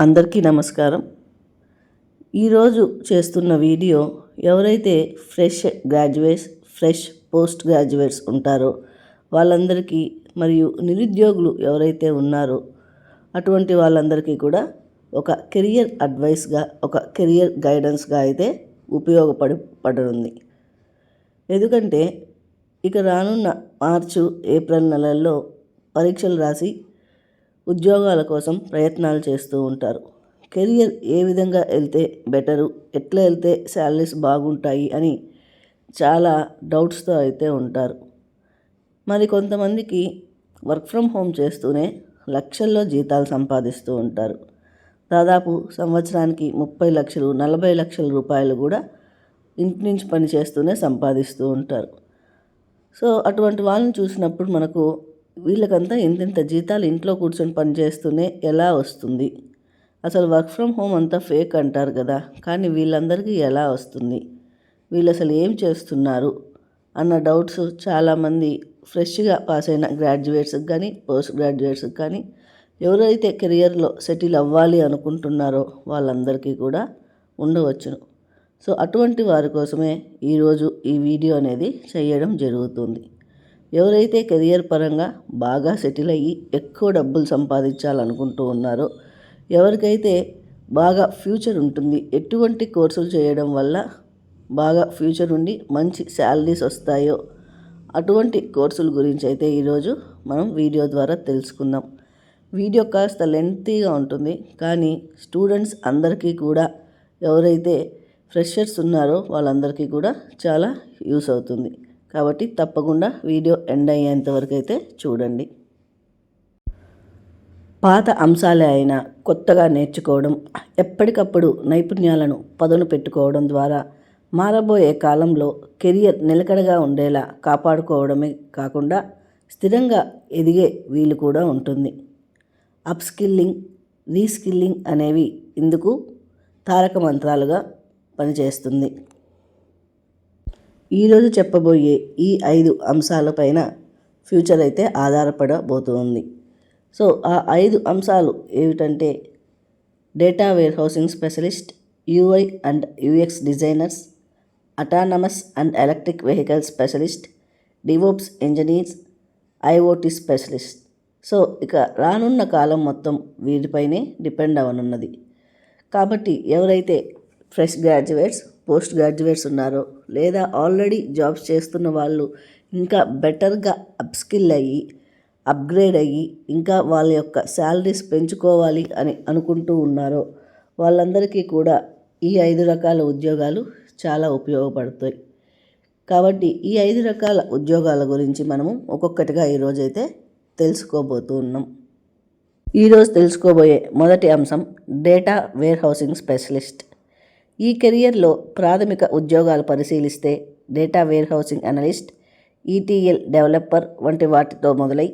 అందరికీ నమస్కారం. ఈరోజు చేస్తున్న వీడియో ఎవరైతే fresh graduates fresh post graduates ఉంటారో వాళ్ళందరికీ మరియు నిరుద్యోగులు ఎవరైతే ఉన్నారో అటువంటి వాళ్ళందరికీ కూడా ఒక కెరియర్ అడ్వైస్గా ఒక కెరియర్ గైడెన్స్గా అయితే ఉపయోగపడి పడనుంది ఎందుకంటే ఇక రానున్న మార్చు ఏప్రిల్ నెలల్లో పరీక్షలు రాసి ఉద్యోగాల కోసం ప్రయత్నాలు చేస్తూ ఉంటారు. కెరియర్ ఏ విధంగా వెళ్తే బెటరు ఎట్లా వెళ్తే శాలరీస్ బాగుంటాయి అని చాలా డౌట్స్తో అయితే ఉంటారు. మరి కొంతమందికి వర్క్ ఫ్రమ్ హోమ్ చేస్తూనే లక్షల్లో జీతాలు సంపాదిస్తూ ఉంటారు. దాదాపు సంవత్సరానికి ముప్పై లక్షలు నలభై లక్షల రూపాయలు కూడా ఇంటి నుంచి పని చేస్తూనే సంపాదిస్తూ ఉంటారు. సో అటువంటి వాళ్ళని చూసినప్పుడు మనకు వీళ్ళకంతా ఇంతింత జీతాలు ఇంట్లో కూర్చొని పని చేస్తూనే ఎలా వస్తుంది? అసలు వర్క్ ఫ్రమ్ హోమ్ అంతా ఫేక్ అంటారు కదా కానీ వీళ్ళందరికీ ఎలా వస్తుంది? వీళ్ళు అసలు ఏం చేస్తున్నారు? అన్న డౌట్స్ చాలామంది ఫ్రెష్గా పాస్ అయిన గ్రాడ్యుయేట్స్కి కానీ పోస్ట్ గ్రాడ్యుయేట్స్కి కానీ ఎవరైతే కెరియర్లో సెటిల్ అవ్వాలి అనుకుంటున్నారో వాళ్ళందరికీ కూడా ఉండవచ్చును. సో అటువంటి వారి కోసమే ఈరోజు ఈ వీడియో అనేది చేయడం జరుగుతుంది. ఎవరైతే కెరియర్ పరంగా బాగా సెటిల్ అయ్యి ఎక్కువ డబ్బులు సంపాదించాలనుకుంటూ ఉన్నారో ఎవరికైతే బాగా ఫ్యూచర్ ఉంటుంది ఎటువంటి కోర్సులు చేయడం వల్ల బాగా ఫ్యూచర్ ఉండి మంచి శాలరీస్ వస్తాయో అటువంటి కోర్సుల గురించి అయితే ఈరోజు మనం వీడియో ద్వారా తెలుసుకుందాం. వీడియో కాస్త లెంతీగా ఉంటుంది కానీ స్టూడెంట్స్ అందరికీ కూడా ఎవరైతే ఫ్రెషర్స్ ఉన్నారో వాళ్ళందరికీ కూడా చాలా యూస్ అవుతుంది. కాబట్టి తప్పకుండా వీడియో ఎండ్ అయ్యేంత వరకు అయితే చూడండి. పాత అంశాలే అయినా కొత్తగా నేర్చుకోవడం ఎప్పటికప్పుడు నైపుణ్యాలను పదును పెట్టుకోవడం ద్వారా మారబోయే కాలంలో కెరియర్ నిలకడగా ఉండేలా కాపాడుకోవడమే కాకుండా స్థిరంగా ఎదిగే వీలు కూడా ఉంటుంది. అప్స్కిల్లింగ్ రీస్కిల్లింగ్ అనేవి ఇందుకు తారక మంత్రాలుగా పనిచేస్తుంది. ఈరోజు చెప్పబోయే ఈ ఐదు అంశాలపైన ఫ్యూచర్ అయితే ఆధారపడబోతుంది. సో ఆ ఐదు అంశాలు ఏమిటంటే data warehousing specialist UI and UX designers autonomous and electric vehicle specialist DevOps engineers IoT specialist. So ఇక రానున్న కాలం మొత్తం వీటిపైనే డిపెండ్ అవనున్నది. కాబట్టి ఎవరైతే ఫ్రెష్ గ్రాడ్యుయేట్స్ పోస్ట్ గ్రాడ్యుయేట్స్ ఉన్నారో. లేదా ఆల్రెడీ జాబ్స్ చేస్తున్న వాళ్ళు ఇంకా బెటర్గా అప్స్కిల్ అయ్యి అప్గ్రేడ్ అయ్యి ఇంకా వాళ్ళ యొక్క శాలరీస్ పెంచుకోవాలి అని అనుకుంటూ ఉన్నారో. వాళ్ళందరికీ కూడా ఈ ఐదు రకాల ఉద్యోగాలు చాలా ఉపయోగపడతాయి. కాబట్టి ఈ ఐదు రకాల ఉద్యోగాల గురించి మనము ఒక్కొక్కటిగా ఈరోజైతే తెలుసుకోబోతూ ఉన్నాం. ఈరోజు తెలుసుకోబోయే మొదటి అంశం డేటా వేర్ హౌసింగ్ స్పెషలిస్ట్. ఈ కెరియర్లో ప్రాథమిక ఉద్యోగాలు పరిశీలిస్తే data warehousing analyst ETL developer వంటి వాటితో మొదలై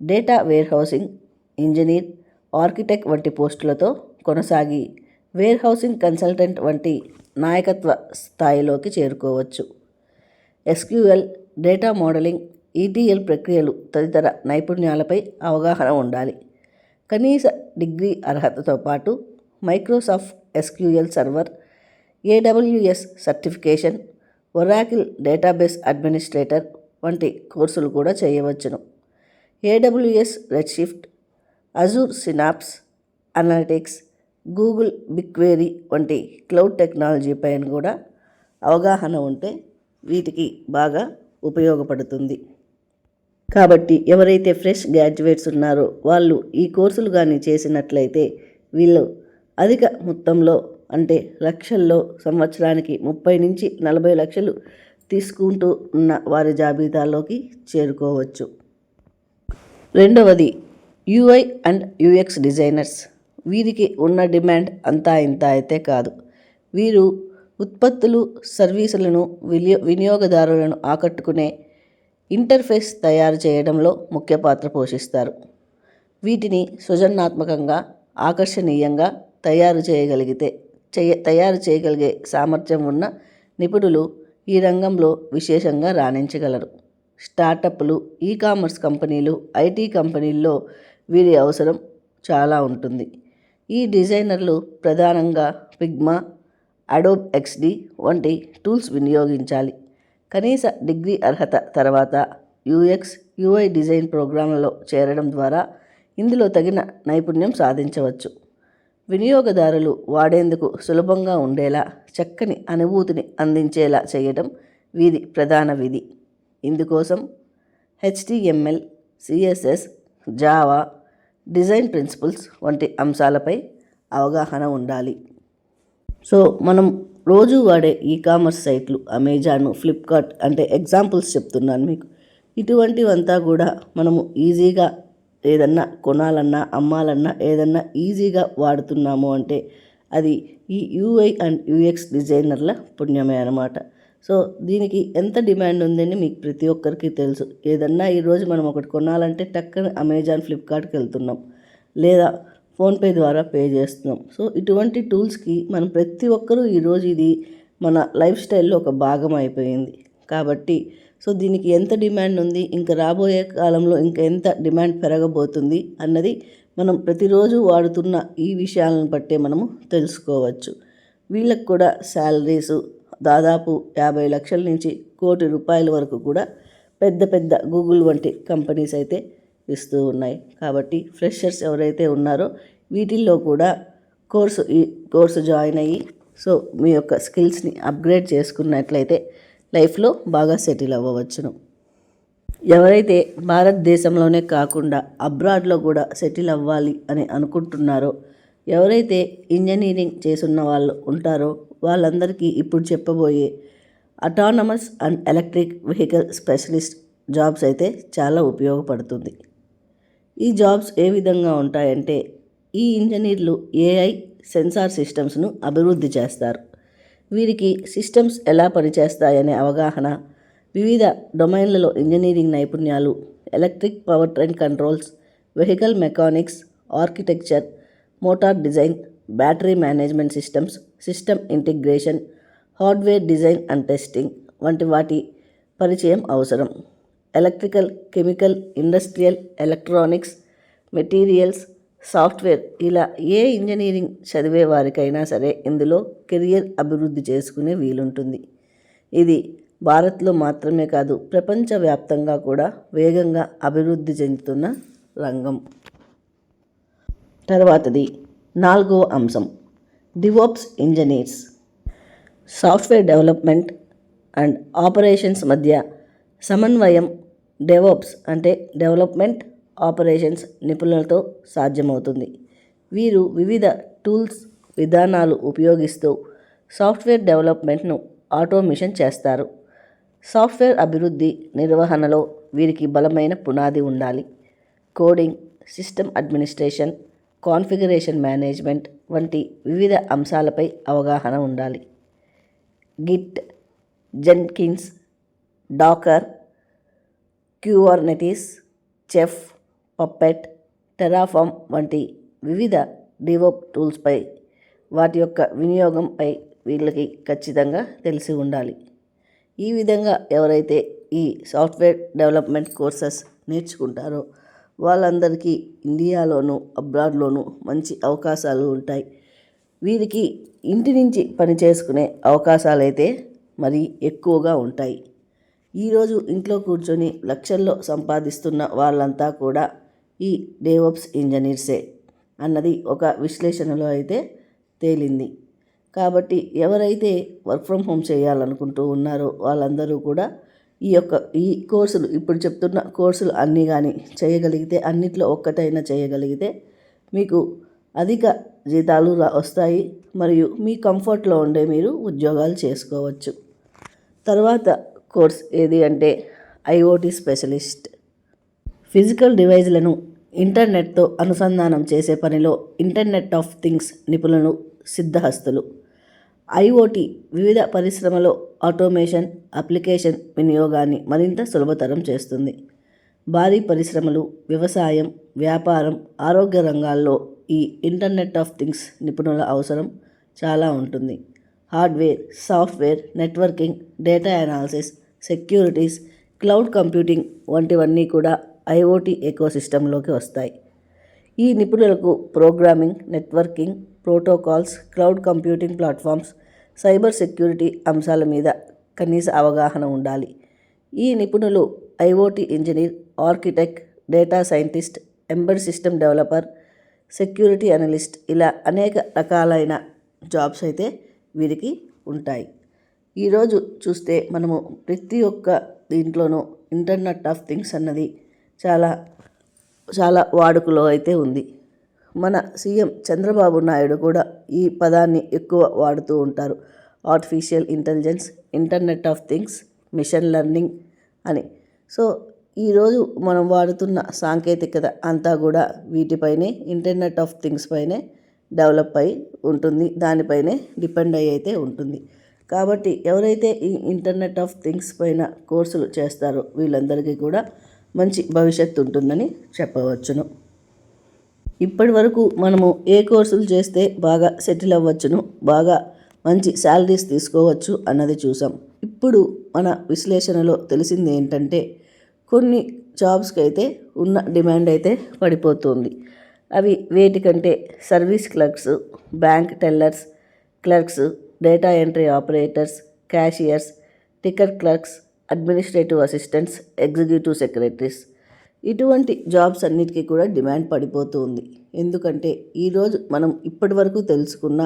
డేటా వేర్హౌసింగ్ ఇంజనీర్ ఆర్కిటెక్ట్ వంటి పోస్టులతో కొనసాగి వేర్హౌసింగ్ కన్సల్టెంట్ వంటి నాయకత్వ స్థాయిలోకి చేరుకోవచ్చు. ఎస్క్యూఎల్ డేటా మోడలింగ్ ఈటీఎల్ ప్రక్రియలు తదితర నైపుణ్యాలపై అవగాహన ఉండాలి. కనీస డిగ్రీ అర్హతతో పాటు Microsoft SQL server AWS certification Oracle database administrator వంటి కోర్సులు కూడా చేయవచ్చును. AWS Redshift Azure Synapse analytics Google BigQuery వంటి క్లౌడ్ టెక్నాలజీ పైన కూడా అవగాహన ఉంటే వీటికి బాగా ఉపయోగపడుతుంది. కాబట్టి ఎవరైతే ఫ్రెష్ గ్రాడ్యుయేట్స్ ఉన్నారో వాళ్ళు ఈ కోర్సులు కానీ చేసినట్లయితే వీళ్ళు అధిక మొత్తంలో అంటే లక్షల్లో సంవత్సరానికి ముప్పై నుంచి నలభై లక్షలు తీసుకుంటూ ఉన్న వారి జాబితాలోకి చేరుకోవచ్చు. రెండవది యూఐ అండ్ యూఎక్స్ డిజైనర్స్. వీరికి ఉన్న డిమాండ్ అంతా ఇంత అయితే కాదు. వీరు ఉత్పత్తులు సర్వీసులను వినియో వినియోగదారులను ఆకట్టుకునే ఇంటర్ఫేస్ తయారు చేయడంలో ముఖ్య పాత్ర పోషిస్తారు. వీటిని సృజనాత్మకంగా ఆకర్షణీయంగా తయారు చేయగలిగితే చేయ తయారు చేయగలిగే సామర్థ్యం ఉన్న నిపుణులు ఈ రంగంలో విశేషంగా రాణించగలరు. స్టార్టప్లు ఈ కామర్స్ కంపెనీలు ఐటీ కంపెనీల్లో వీరి అవసరం చాలా ఉంటుంది. ఈ డిజైనర్లు ప్రధానంగా ఫిగ్మా అడోబ్ ఎక్స్డి వంటి టూల్స్ వినియోగించాలి. కనీస డిగ్రీ అర్హత తర్వాత యూఎక్స్ యూఐ డిజైన్ ప్రోగ్రాంలలో చేరడం ద్వారా ఇందులో తగిన నైపుణ్యం సాధించవచ్చు. వినియోగదారులు వాడేందుకు సులభంగా ఉండేలా చక్కని అనుభూతిని అందించేలా చేయడం వీరి ప్రధాన విధి. ఇందుకోసం HTML CSS Java design principles వంటి అంశాలపై అవగాహన ఉండాలి. సో మనం రోజు వాడే ఈ కామర్స్ సైట్లు అమెజాన్ ఫ్లిప్కార్ట్ అంటే ఎగ్జాంపుల్స్ చెప్తున్నాను మీకు. ఇటువంటివంతా కూడా మనము ఈజీగా ఏదన్నా కొనాలన్నా అమ్మాలన్నా ఏదన్నా ఈజీగా వాడుతున్నాము అంటే అది ఈ యూఐ అండ్ యూఎక్స్ డిజైనర్ల పుణ్యమే అనమాట సో దీనికి ఎంత డిమాండ్ ఉందని మీకు ప్రతి ఒక్కరికి తెలుసు. ఏదన్నా ఈరోజు మనం ఒకటి కొనాలంటే టక్కన అమెజాన్ ఫ్లిప్కార్ట్కి వెళ్తున్నాం. లేదా ఫోన్పే ద్వారా పే చేస్తున్నాం. సో ఇటువంటి టూల్స్కి మనం ప్రతి ఒక్కరూ ఈరోజు ఇది మన లైఫ్ స్టైల్లో ఒక భాగం అయిపోయింది. కాబట్టి సో దీనికి ఎంత డిమాండ్ ఉంది ఇంకా రాబోయే కాలంలో ఇంకా ఎంత డిమాండ్ పెరగబోతుంది అన్నది మనం ప్రతిరోజు వాడుతున్న ఈ విషయాలను బట్టే మనము తెలుసుకోవచ్చు. వీళ్ళకు కూడా శాలరీస్ దాదాపు యాభై లక్షల నుంచి కోటి రూపాయల వరకు కూడా పెద్ద పెద్ద గూగుల్ వంటి కంపెనీస్ అయితే ఇస్తూ ఉన్నాయి. కాబట్టి ఫ్రెషర్స్ ఎవరైతే ఉన్నారో వీటిల్లో కూడా కోర్సు ఈ కోర్సు జాయిన్ అయ్యి సో మీ యొక్క స్కిల్స్ని అప్గ్రేడ్ చేసుకున్నట్లయితే లైఫ్లో బాగా సెటిల్ అవ్వవచ్చును. ఎవరైతే భారతదేశంలోనే కాకుండా అబ్రాడ్లో కూడా సెటిల్ అవ్వాలి అని అనుకుంటున్నారో ఎవరైతే ఇంజనీరింగ్ చేసున్న వాళ్ళు ఉంటారో వాళ్ళందరికీ ఇప్పుడు చెప్పబోయే autonomous and electric vehicle specialist jobs అయితే చాలా ఉపయోగపడుతుంది. ఈ జాబ్స్ ఏ విధంగా ఉంటాయంటే ఈ ఇంజనీర్లు ఏఐ సెన్సార్ సిస్టమ్స్ను అభివృద్ధి చేస్తారు. వీరికి సిస్టమ్స్ ఎలా పనిచేస్తాయనే అవగాహన వివిధ డొమైన్లలో ఇంజనీరింగ్ నైపుణ్యాలు electric power train controls vehicle mechanics architecture motor design battery management systems system integration hardware design and testing వంటి వాటి పరిచయం అవసరం. Electrical chemical industrial electronics materials software ఇలా ఏ ఇంజనీరింగ్ చదివే వారికైనా సరే ఇందులో కెరియర్ అభివృద్ధి చేసుకునే వీలుంటుంది. ఇది భారత్లో మాత్రమే కాదు ప్రపంచవ్యాప్తంగా కూడా వేగంగా అభివృద్ధి చెందుతున్న రంగం. తర్వాతది నాలుగవ అంశం DevOps engineers. Software development and operations మధ్య సమన్వయం డెవోప్స్ అంటే డెవలప్మెంట్ ఆపరేషన్స్ నిపుణులతో సాధ్యమవుతుంది. వీరు వివిధ టూల్స్ విధానాలు ఉపయోగిస్తూ సాఫ్ట్వేర్ డెవలప్మెంట్ను ఆటోమేషన్ చేస్తారు. సాఫ్ట్వేర్ అభివృద్ధి నిర్వహణలో వీరికి బలమైన పునాది ఉండాలి. Coding system administration configuration management వంటి వివిధ అంశాలపై అవగాహన ఉండాలి. Git Jenkins Docker Kubernetes Chef Puppet Terraform వంటి వివిధ డివోప్ టూల్స్పై వాటి యొక్క వినియోగంపై వీళ్ళకి ఖచ్చితంగా తెలిసి ఉండాలి. ఈ విధంగా ఎవరైతే ఈ సాఫ్ట్వేర్ డెవలప్మెంట్ కోర్సెస్ నేర్చుకుంటారో వాళ్ళందరికీ ఇండియాలోనూ అబ్రాడ్లోనూ మంచి అవకాశాలు ఉంటాయి. వీరికి ఇంటి నుంచి పని చేసుకునే అవకాశాలు అయితే మరి ఎక్కువగా ఉంటాయి. ఈరోజు ఇంట్లో కూర్చొని లక్షల్లో సంపాదిస్తున్న వాళ్ళంతా కూడా ఈ డేవప్స్ ఇంజనీర్సే అన్నది ఒక విశ్లేషణలో అయితే తేలింది. కాబట్టి ఎవరైతే వర్క్ ఫ్రమ్ హోమ్ చేయాలనుకుంటూ ఉన్నారో వాళ్ళందరూ కూడా ఈ యొక్క ఈ కోర్సులు ఇప్పుడు చెప్తున్న కోర్సులు అన్నీ కానీ చేయగలిగితే అన్నిట్లో ఒక్కటైనా చేయగలిగితే మీకు అధిక జీతాలు రా వస్తాయి మరియు మీ కంఫర్ట్లో ఉండే మీరు ఉద్యోగాలు చేసుకోవచ్చు. తర్వాత కోర్స్ ఏది అంటే ఐఓటీ స్పెషలిస్ట్. ఫిజికల్ డివైజ్లను ఇంటర్నెట్తో అనుసంధానం చేసే పనిలో ఇంటర్నెట్ ఆఫ్ థింగ్స్ నిపుణులు సిద్ధహస్తులు. ఐఓటీ వివిధ పరిశ్రమలో ఆటోమేషన్ అప్లికేషన్ వినియోగాన్ని మరింత సులభతరం చేస్తుంది. భారీ పరిశ్రమలు వ్యవసాయం వ్యాపారం ఆరోగ్య రంగాల్లో ఈ ఇంటర్నెట్ ఆఫ్ థింగ్స్ నిపుణుల అవసరం చాలా ఉంటుంది. Hardware software networking data analysis securities cloud computing వంటివన్నీ కూడా ఐఓటీ ఎకోసిస్టంలోకి వస్తాయి. ఈ నిపుణులకు programming networking protocols cloud computing platforms cyber security అంశాల మీద కనీస అవగాహన ఉండాలి. ఈ నిపుణులు IoT engineer architect data scientist embed system developer security analyst ఇలా అనేక రకాలైన జాబ్స్ అయితే వీరికి ఉంటాయి. ఈరోజు చూస్తే మనము ప్రతి ఒక్క దీంట్లోనూ ఇంటర్నెట్ ఆఫ్ థింగ్స్ అన్నది చాలా చాలా వాడుకలో అయితే ఉంది. మన సీఎం చంద్రబాబు నాయుడు కూడా ఈ పదాన్ని ఎక్కువ వాడుతూ ఉంటారు. Artificial intelligence internet of things machine learning అని. సో ఈరోజు మనం వాడుతున్న సాంకేతికత అంతా కూడా వీటిపైనే ఇంటర్నెట్ ఆఫ్ థింగ్స్ పైనే డెవలప్ అయి ఉంటుంది. దానిపైనే డిపెండ్ అయ్యి అయితే ఉంటుంది. కాబట్టి ఎవరైతే ఈ ఇంటర్నెట్ ఆఫ్ థింగ్స్ పైన కోర్సులు చేస్తారో వీళ్ళందరికీ కూడా మంచి భవిష్యత్తు ఉంటుందని చెప్పవచ్చును. ఇప్పటి వరకు మనము ఏ కోర్సులు చేస్తే బాగా సెటిల్ అవ్వచ్చును బాగా మంచి శాలరీస్ తీసుకోవచ్చు అన్నది చూసాం. ఇప్పుడు మన విశ్లేషణలో తెలిసింది ఏంటంటే కొన్ని జాబ్స్కి అయితే ఉన్న డిమాండ్ అయితే పడిపోతుంది. అవి వేటికంటే service clerks bank tellers clerks data entry operators cashiers ticket clerks administrative assistants executive secretaries ఇటువంటి జాబ్స్ అన్నిటికీ కూడా డిమాండ్ పడిపోతూ ఉంది ఎందుకంటే ఈరోజు మనం ఇప్పటి వరకు తెలుసుకున్న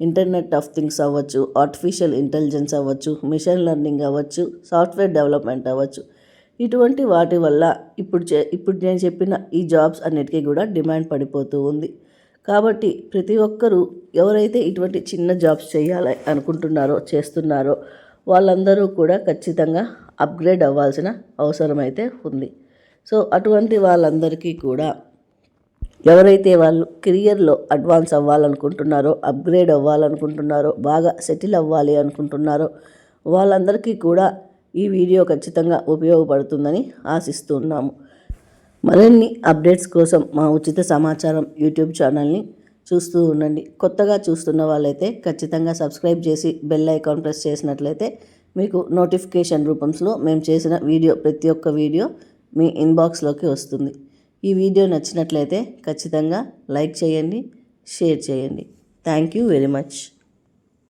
ఇంటర్నెట్ ఆఫ్ థింగ్స్ అవ్వచ్చు ఆర్టిఫిషియల్ ఇంటెలిజెన్స్ అవ్వచ్చు మిషన్ లెర్నింగ్ అవ్వచ్చు సాఫ్ట్వేర్ డెవలప్మెంట్ అవ్వచ్చు. ఇటువంటి వాటి వల్ల ఇప్పుడు చే ఇప్పుడు నేను చెప్పిన ఈ జాబ్స్ అన్నిటికీ కూడా డిమాండ్ పడిపోతూ ఉంది. కాబట్టి ప్రతి ఒక్కరూ ఎవరైతే ఇటువంటి చిన్న జాబ్స్ చేయాలి అనుకుంటున్నారో చేస్తున్నారో వాళ్ళందరూ కూడా ఖచ్చితంగా అప్గ్రేడ్ అవ్వాల్సిన అవసరం అయితే ఉంది. సో అటువంటి వాళ్ళందరికీ కూడా ఎవరైతే వాళ్ళు కెరియర్లో అడ్వాన్స్ అవ్వాలనుకుంటున్నారో అప్గ్రేడ్ అవ్వాలనుకుంటున్నారో బాగా సెటిల్ అవ్వాలి అనుకుంటున్నారో వాళ్ళందరికీ కూడా ఈ వీడియో ఖచ్చితంగా ఉపయోగపడుతుందని ఆశిస్తున్నాము. మరిన్ని అప్డేట్స్ కోసం మా ఉచిత సమాచారం యూట్యూబ్ ఛానల్ని చూస్తూ ఉండండి. కొత్తగా చూస్తున్న వాళ్ళైతే ఖచ్చితంగా సబ్స్క్రైబ్ చేసి బెల్ ఐకాన్ ప్రెస్ చేసినట్లయితే మీకు నోటిఫికేషన్ రూపంలో మేము చేసిన వీడియో ప్రతి ఒక్క వీడియో మీ ఇన్బాక్స్లోకి వస్తుంది. ఈ వీడియో నచ్చినట్లయితే ఖచ్చితంగా లైక్ చేయండి షేర్ చేయండి. Thank you very much.